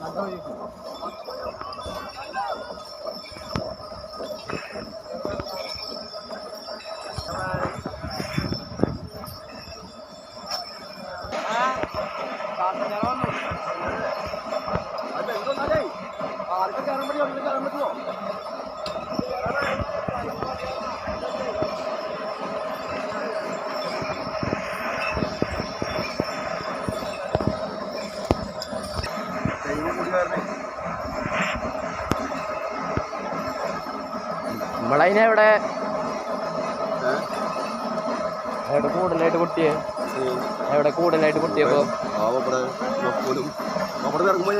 那，那一什？നമ്മളതിനെ ഇവിടെ എവിടെ കൂടുതലായിട്ട് പൊട്ടിയേ? എവിടെ കൂടുതലായിട്ട് പൊട്ടിയപ്പോ? അവിടെ ഇറങ്ങുമ്പോൾ